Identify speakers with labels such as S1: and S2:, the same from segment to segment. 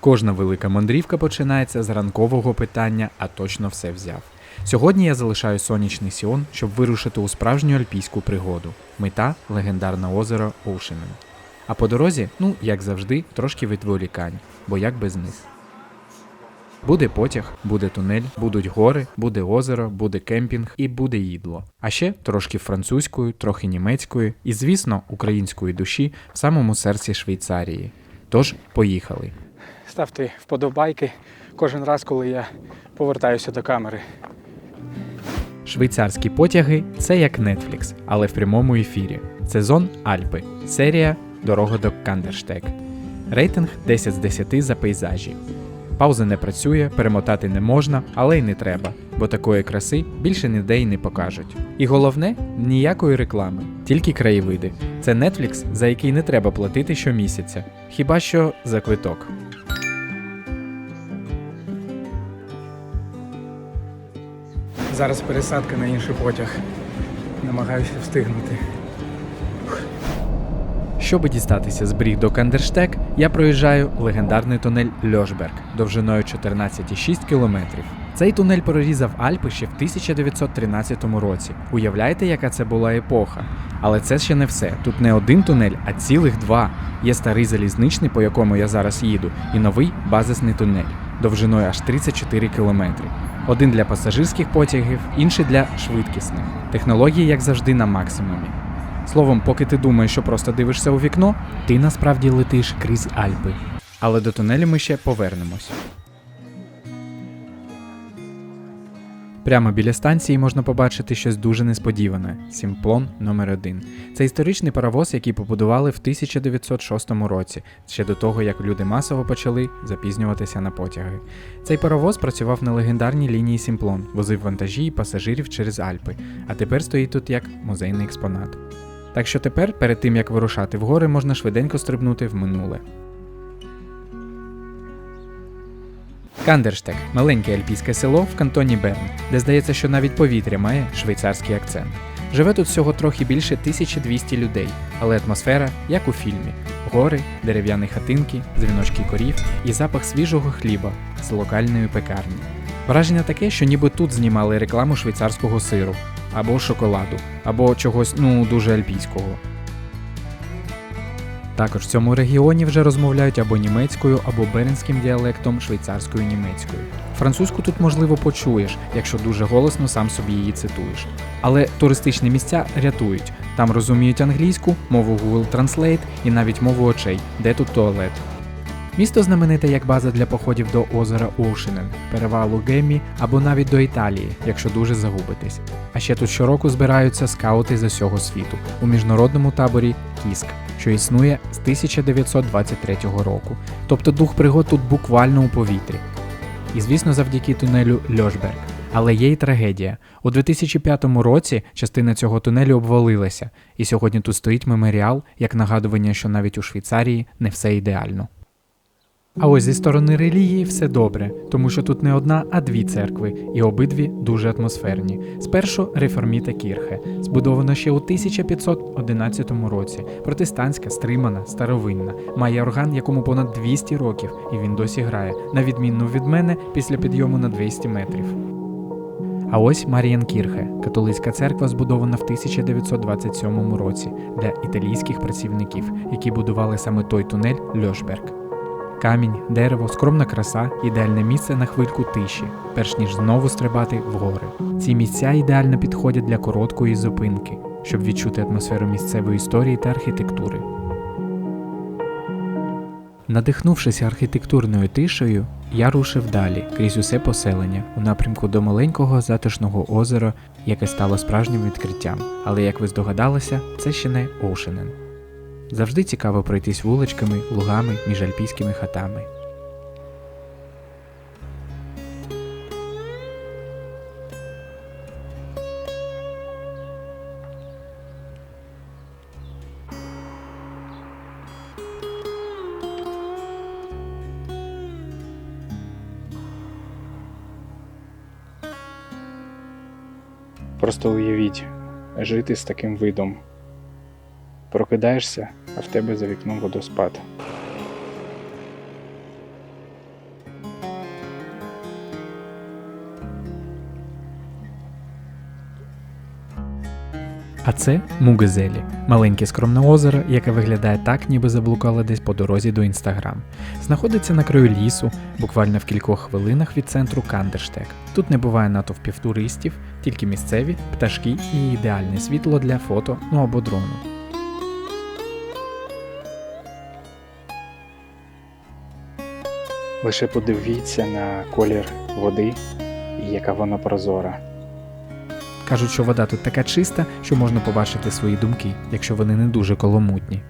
S1: Кожна велика мандрівка починається з ранкового питання, а точно все взяв. Сьогодні я залишаю сонячний Сіон, щоб вирушити у справжню альпійську пригоду. Мета легендарне озеро Оушенен. А по дорозі, ну як завжди, трошки відволікань, бо як без них. Буде потяг, буде тунель, будуть гори, буде озеро, буде кемпінг і буде їдло. А ще трошки французькою, трохи німецькою і, звісно, української душі в самому серці Швейцарії. Тож, поїхали.
S2: Ставте вподобайки кожен раз, коли я повертаюся до камери.
S1: Швейцарські потяги це як Netflix, але в прямому ефірі. Сезон Альпи. Серія Дорога до Кандерштек. Рейтинг 10 з 10 за пейзажі. Пауза не працює, перемотати не можна, але й не треба, бо такої краси більше ніде й не покажуть. І головне ніякої реклами, тільки краєвиди. Це Netflix, за який не треба платити щомісяця, хіба що за квиток.
S2: Зараз пересадка на інший потяг. Намагаюся встигнути.
S1: Щоби дістатися з бріг до Кандерштек, я проїжджаю легендарний тунель Льошберг довжиною 14,6 кілометрів. Цей тунель прорізав Альпи ще в 1913 році. Уявляєте, яка це була епоха? Але це ще не все. Тут не один тунель, а цілих два. Є старий залізничний, по якому я зараз їду, і новий базисний тунель довжиною аж 34 кілометри. Один для пасажирських потягів, інший для швидкісних. Технології, як завжди, на максимумі. Словом, поки ти думаєш, що просто дивишся у вікно, ти насправді летиш крізь Альпи. Але до тунелю ми ще повернемось. Прямо біля станції можна побачити щось дуже несподіване Сімплон номер 1 Це історичний паровоз, який побудували в 1906 році, ще до того, як люди масово почали запізнюватися на потяги. Цей паровоз працював на легендарній лінії Сімплон, возив вантажі і пасажирів через Альпи, а тепер стоїть тут як музейний експонат. Так що тепер, перед тим як вирушати в гори, можна швиденько стрибнути в минуле. Кандерштек маленьке альпійське село в кантоні Берн, де здається, що навіть повітря має швейцарський акцент. Живе тут всього трохи більше 1200 людей, але атмосфера як у фільмі: гори, дерев'яні хатинки, дзвіночки корів і запах свіжого хліба з локальної пекарні. Враження таке, що ніби тут знімали рекламу швейцарського сиру, або шоколаду, або чогось ну дуже альпійського. Також в цьому регіоні вже розмовляють або німецькою, або бернським діалектом швейцарською німецькою. Французьку тут можливо почуєш, якщо дуже голосно сам собі її цитуєш. Але туристичні місця рятують. Там розуміють англійську, мову Google Translate і навіть мову очей, де тут туалет. Місто знамените як база для походів до озера Оушенен, перевалу Геммі або навіть до Італії, якщо дуже загубитесь. А ще тут щороку збираються скаути з усього світу у міжнародному таборі Кіск, що існує з 1923 року. Тобто дух пригод тут буквально у повітрі. І звісно, завдяки тунелю Льошберг. Але є й трагедія. У 2005 році частина цього тунелю обвалилася, і сьогодні тут стоїть меморіал як нагадування, що навіть у Швейцарії не все ідеально. А ось зі сторони релігії все добре, тому що тут не одна, а дві церкви, і обидві дуже атмосферні. Спершу реформіта Кірхе, збудована ще у 1511 році. Протестантська, стримана, старовинна, має орган, якому понад 200 років, і він досі грає, на відмінну від мене після підйому на 200 метрів. А ось Марієнкірхе, католицька церква, збудована в 1927 році для італійських працівників, які будували саме той тунель Льошберг. Камінь, дерево, скромна краса ідеальне місце на хвильку тиші, перш ніж знову стрибати в гори. Ці місця ідеально підходять для короткої зупинки, щоб відчути атмосферу місцевої історії та архітектури. Надихнувшись архітектурною тишею, я рушив далі крізь усе поселення у напрямку до маленького затишного озера, яке стало справжнім відкриттям. Але як ви здогадалися, це ще не Оушенен. Завжди цікаво пройтись вуличками, лугами між альпійськими хатами.
S2: Просто уявіть, жити з таким видом. Прокидаєшся, а в тебе за вікном водоспад.
S1: А це Мугезелі, маленьке скромне озеро, яке виглядає так, ніби заблукало десь по дорозі до інстаграм. Знаходиться на краю лісу, буквально в кількох хвилинах від центру Кандерштек. Тут не буває натовпів туристів, тільки місцеві, пташки і ідеальне світло для фото ну або дрону.
S2: Лише подивіться на колір води і яка вона прозора.
S1: Кажуть, що вода тут така чиста, що можна побачити свої думки, якщо вони не дуже коломутні.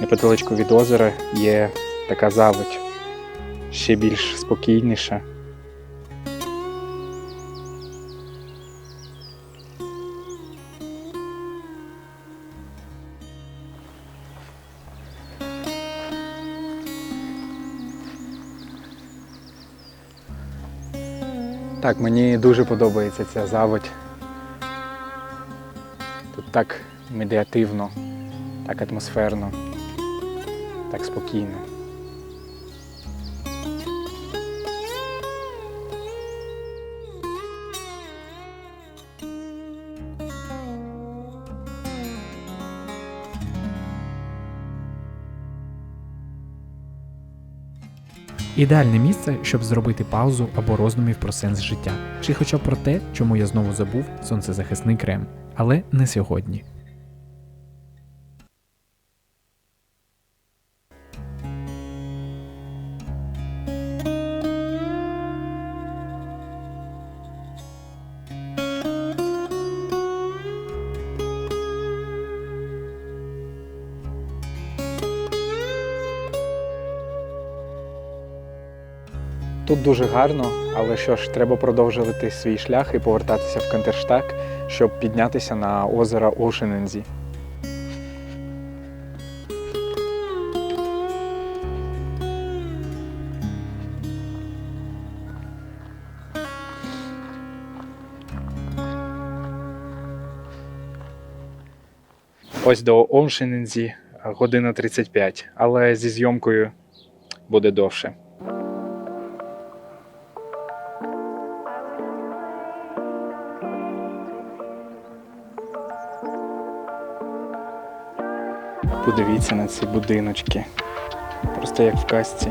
S2: Неподалечку від озера є така заводь, ще більш спокійніша. Так, мені дуже подобається ця заводь. Тут так медіативно, так атмосферно так спокійно.
S1: Ідеальне місце, щоб зробити паузу або роздумів про сенс життя, чи хоча б про те, чому я знову забув сонцезахисний крем. Але не сьогодні.
S2: Тут дуже гарно, але що ж, треба продовжувати свій шлях і повертатися в Кантерштаг, щоб піднятися на озеро Ошенензі. Ось до Ошенензі година 35, але зі зйомкою буде довше. Подивіться на ці будиночки. Просто як в казці.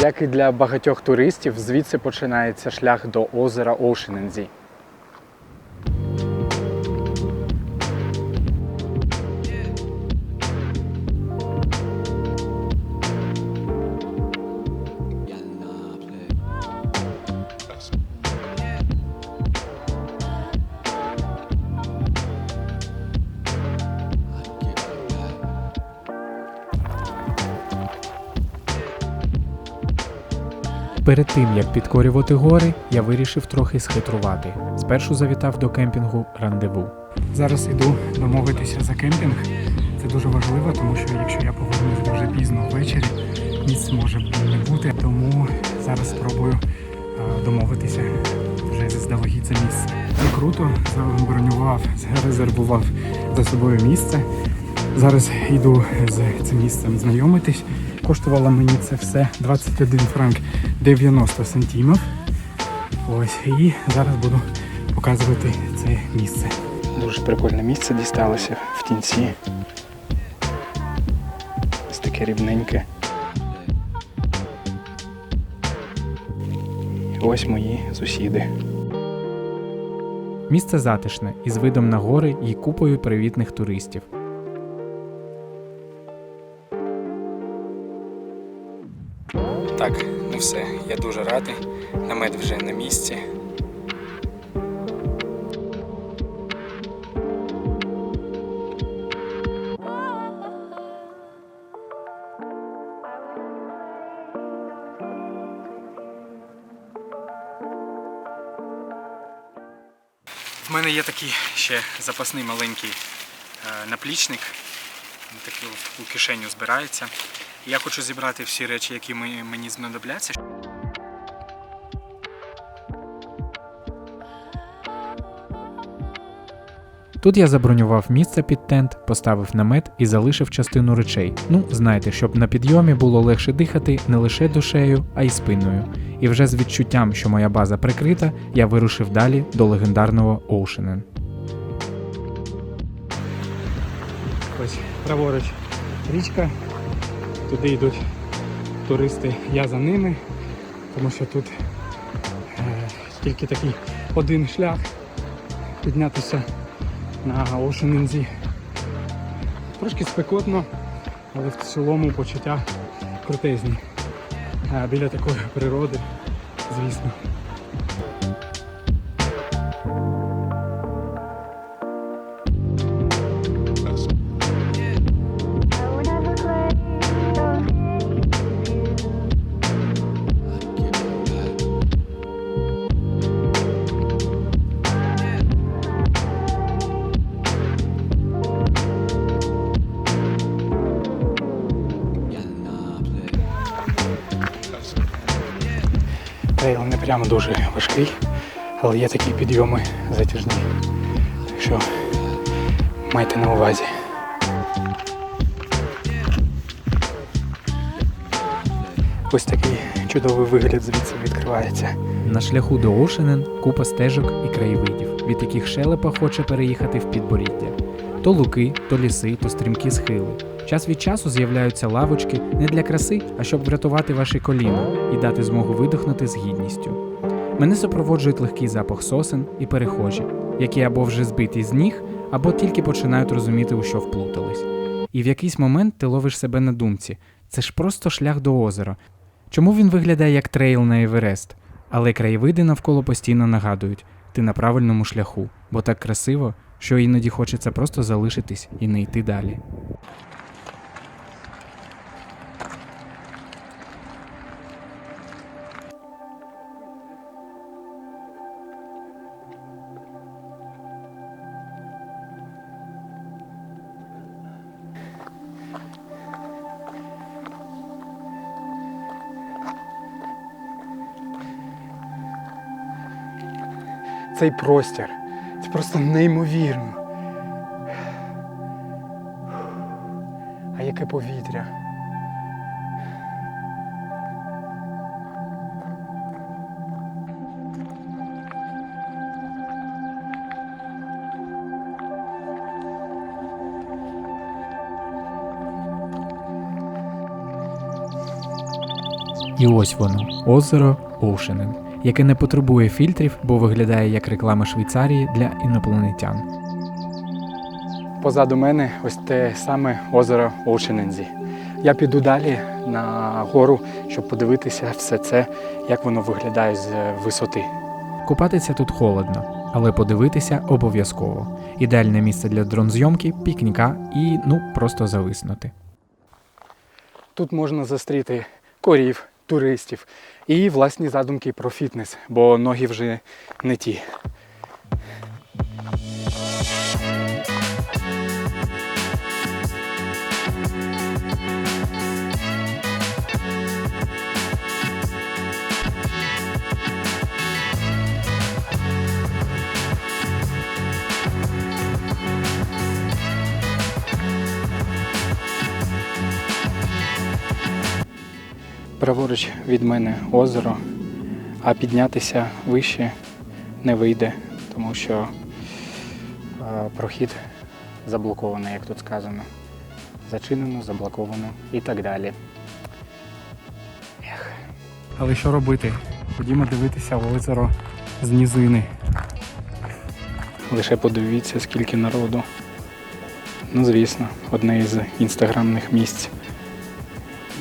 S2: Як і для багатьох туристів, звідси починається шлях до озера Ошенензі.
S1: Перед тим як підкорювати гори, я вирішив трохи схитрувати. Спершу завітав до кемпінгу рандеву.
S2: Зараз іду домовитися за кемпінг. Це дуже важливо, тому що якщо я повернусь дуже пізно ввечері, місць може не бути. Тому зараз спробую е, домовитися вже заздалегідь за місце. Це круто, забронював, зарезервував за собою місце. Зараз йду з цим місцем знайомитись. Коштувало мені це все 21 франк 90 сантимів. Ось і зараз буду показувати це місце. Дуже прикольне місце дісталося в тінці. Ось таке рівненьке. Ось мої сусіди.
S1: Місце затишне, із видом на гори і купою привітних туристів.
S2: Ну все, я дуже радий. Намет вже на місці. В мене є такий ще запасний маленький е, наплічник. таку у кишеню збирається. Я хочу зібрати всі речі, які мені знадобляться.
S1: Тут я забронював місце під тент, поставив намет і залишив частину речей. Ну, знаєте, щоб на підйомі було легше дихати не лише душею, а й спиною. І вже з відчуттям, що моя база прикрита, я вирушив далі до легендарного Оушенен.
S2: Ось праворуч річка. Туди йдуть туристи, я за ними, тому що тут е, тільки такий один шлях піднятися на Ошенензі. Трошки спекотно, але в цілому почуття крутезні. Е, біля такої природи, звісно. Прямо дуже важкий, але є такі підйоми затяжні. Так що майте на увазі. Ось такий чудовий вигляд звідси відкривається.
S1: На шляху до Оушенен купа стежок і краєвидів, від яких шелепа хоче переїхати в підборіддя. То луки, то ліси, то стрімкі схили. Час від часу з'являються лавочки не для краси, а щоб врятувати ваші коліна і дати змогу видихнути з гідністю. Мене супроводжують легкий запах сосен і перехожі, які або вже збиті з ніг, або тільки починають розуміти, у що вплутались. І в якийсь момент ти ловиш себе на думці: це ж просто шлях до озера. Чому він виглядає як трейл на Еверест? Але краєвиди навколо постійно нагадують, ти на правильному шляху, бо так красиво, що іноді хочеться просто залишитись і не йти далі.
S2: Цей простір. Просто неймовірно. А яке повітря.
S1: І ось воно озеро Оушенен, яке не потребує фільтрів, бо виглядає як реклама Швейцарії для інопланетян.
S2: Позаду мене ось те саме озеро Оушенензі. Я піду далі на гору, щоб подивитися все це, як воно виглядає з висоти.
S1: Купатися тут холодно, але подивитися обов'язково. Ідеальне місце для дронзйомки, пікніка і ну просто зависнути.
S2: Тут можна зустріти корів, туристів і власні задумки про фітнес, бо ноги вже не ті. Праворуч від мене озеро, а піднятися вище не вийде, тому що е, прохід заблокований, як тут сказано. Зачинено, заблоковано і так далі. Ех. Але що робити? Ходімо дивитися в озеро з нізини. Лише подивіться, скільки народу. Ну, звісно, одне із інстаграмних місць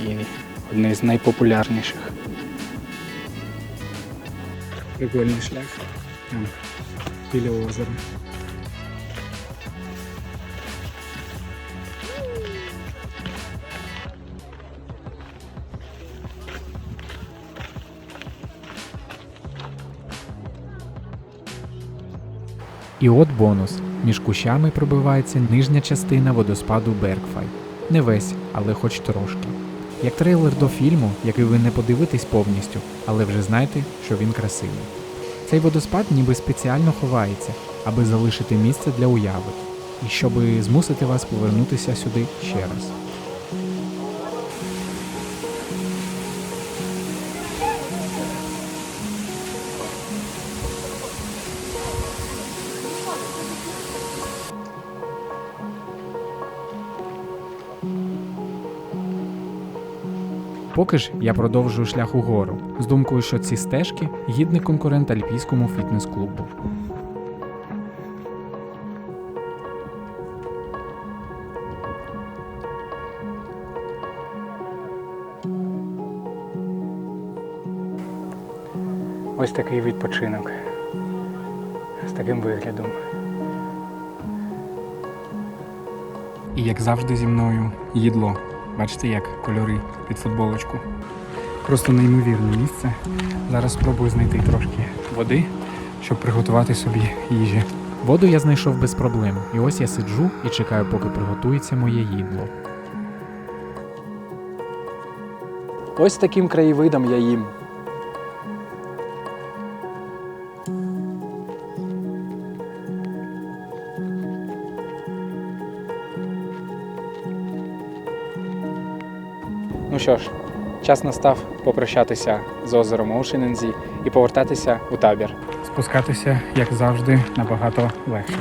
S2: і одне з найпопулярніших. Прикольний шлях. Там, біля озера.
S1: І от бонус. Між кущами пробивається нижня частина водоспаду Бергфай. Не весь, але хоч трошки. Як трейлер до фільму, який ви не подивитесь повністю, але вже знаєте, що він красивий. Цей водоспад ніби спеціально ховається, аби залишити місце для уяви, і щоби змусити вас повернутися сюди ще раз. Поки ж я продовжую шлях угору з думкою, що ці стежки гідний конкурент альпійському фітнес-клубу.
S2: Ось такий відпочинок з таким виглядом. І як завжди зі мною їдло. Бачите, як кольори під футболочку. Просто неймовірне місце. Зараз спробую знайти трошки води, щоб приготувати собі їжі.
S1: Воду я знайшов без проблем, і ось я сиджу і чекаю, поки приготується моє їдло.
S2: Ось таким краєвидом я їм. Що ж, час настав попрощатися з озером Оушенензі і повертатися у табір. Спускатися, як завжди, набагато легше.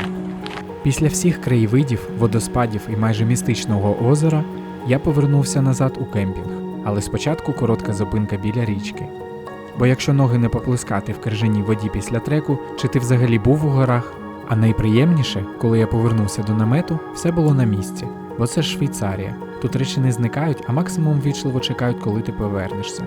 S1: Після всіх краєвидів, водоспадів і майже містичного озера я повернувся назад у кемпінг, але спочатку коротка зупинка біля річки. Бо якщо ноги не поплескати в крижаній воді після треку, чи ти взагалі був у горах? А найприємніше, коли я повернувся до намету, все було на місці, бо це ж Швейцарія. Тут речі не зникають, а максимум вічливо чекають, коли ти повернешся.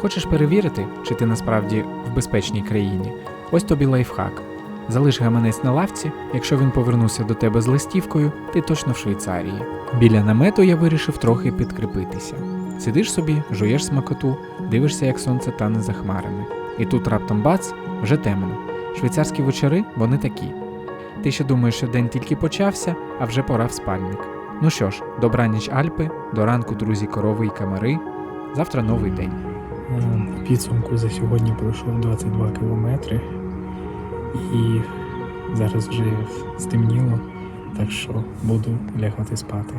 S1: Хочеш перевірити, чи ти насправді в безпечній країні? Ось тобі лайфхак. Залиш гаманець на лавці, якщо він повернувся до тебе з листівкою, ти точно в Швейцарії. Біля намету я вирішив трохи підкріпитися. Сидиш собі, жуєш смакоту, дивишся, як сонце тане за хмарами. І тут раптом бац, вже темно. Швейцарські вечори вони такі. Ти ще думаєш, що день тільки почався, а вже пора в спальник. Ну що ж, добраніч Альпи, до ранку, друзі, корови і камери. Завтра новий день.
S2: Підсумку за сьогодні пройшов 22 кілометри і зараз вже стемніло, так що буду лягати спати.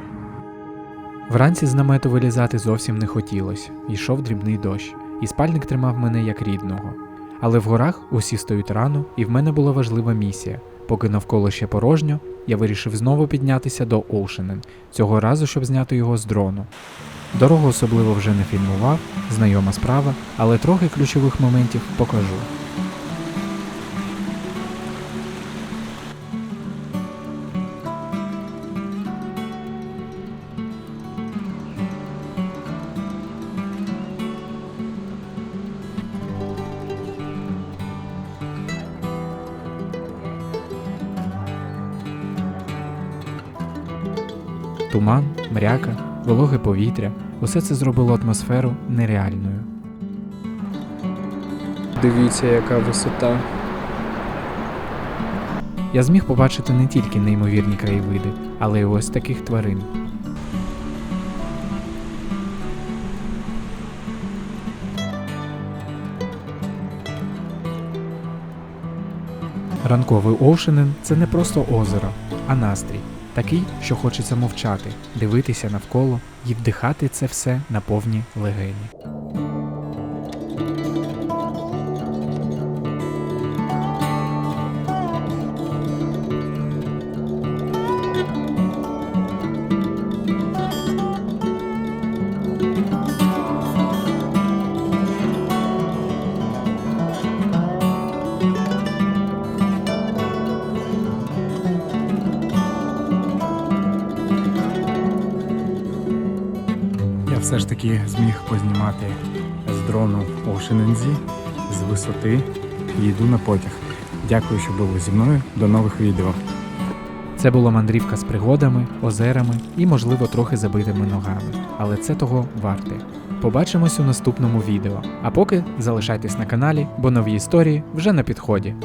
S1: Вранці з намету вилізати зовсім не хотілося. Йшов дрібний дощ, і спальник тримав мене як рідного. Але в горах усі стають рано, і в мене була важлива місія. Поки навколо ще порожньо, я вирішив знову піднятися до Оушенен, цього разу, щоб зняти його з дрону. Дорогу особливо вже не фільмував, знайома справа, але трохи ключових моментів покажу. Туман, мряка, вологе повітря усе це зробило атмосферу нереальною.
S2: Дивіться, яка висота.
S1: Я зміг побачити не тільки неймовірні краєвиди, але й ось таких тварин. Ранковий Оушенен це не просто озеро, а настрій. Такий, що хочеться мовчати, дивитися навколо і вдихати це все на повні легені.
S2: Все ж таки зміг познімати з дрону Ocean з висоти і йду на потяг. Дякую, що були зі мною. До нових відео.
S1: Це була мандрівка з пригодами, озерами і, можливо, трохи забитими ногами. Але це того варте. Побачимось у наступному відео. А поки залишайтесь на каналі, бо нові історії вже на підході.